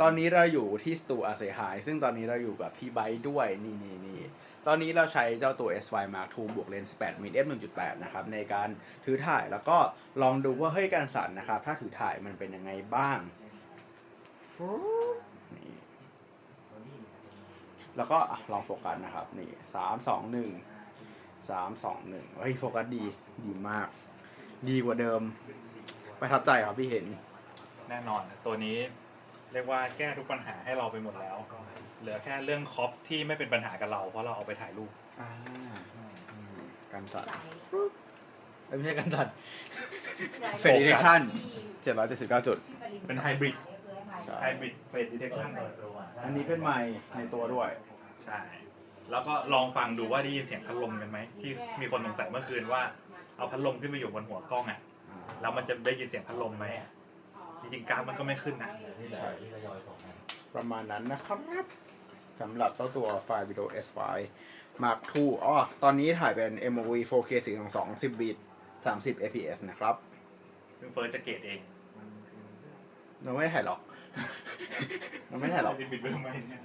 ตอนนี้เราอยู่ที่สตูอาเซหายซึ่งตอนนี้เราอยู่กับพี่ไบด้วยนี่นี่นี่ตอนนี้เราใช้เจ้าตัว S5 Mark II บวกเลนส์8มิล f 1.8 นะครับ ในการถือถ่ายแล้วก็ลองดูว่า เฮ้ย การสั่นนะครับ ถ้าถือถ่ายมันเป็นยังไงบ้างนี่แล้วก็ลองโฟกัสนะครับ นี่สามสองหนึ่งสามสองหนึ่งเฮ้ย โฟกัสดี ดีมาก ดีกว่าเดิม ประทับใจครับพี่เห็น แน่นอน ตัวนี้ เรียกว่าแก้ทุกปัญหาให้เราไปหมดแล้ว เหลือแค่เรื่องคอปที่ไม่เป็นปัญหากับเรา เพราะเราเอาไปถ่ายรูปอ่าอืมการสั่นเอ้ยไม่ใช่การสั่น เฟรดดิเรกชั่น779จุด เป็นไฮบริดใช่ ไฮบริดเฟสดิเทคชั่นอันนี้เป็นไมค์ในตัวด้วย ใช่ แล้วก็ลองฟังดูว่าได้ยินเสียงพัดลมกันไหมที่มีคนสงสัยเมื่อคืนว่าเอาพัดลมขึ้นไปอยู่บนหัวกล้องอะแล้วมันจะได้ยินเสียงพัดลมไหม จริงๆกราฟมันก็ไม่ขึ้นนะ ใช่ประมาณนั้นนะครับสำหรับเจ้าตัวไฟล์วิดีโอ S5 Mark II อ๋อตอนนี้ถ่ายเป็น MOV 4K 422 10บิต30 fps นะครับ ซึ่งเฟิร์สจะเกรดเองเราไม่ได้ถ่ายหรอก เราไม่ได้ถ่ายหรอกบิดไปทำไมเนี่ย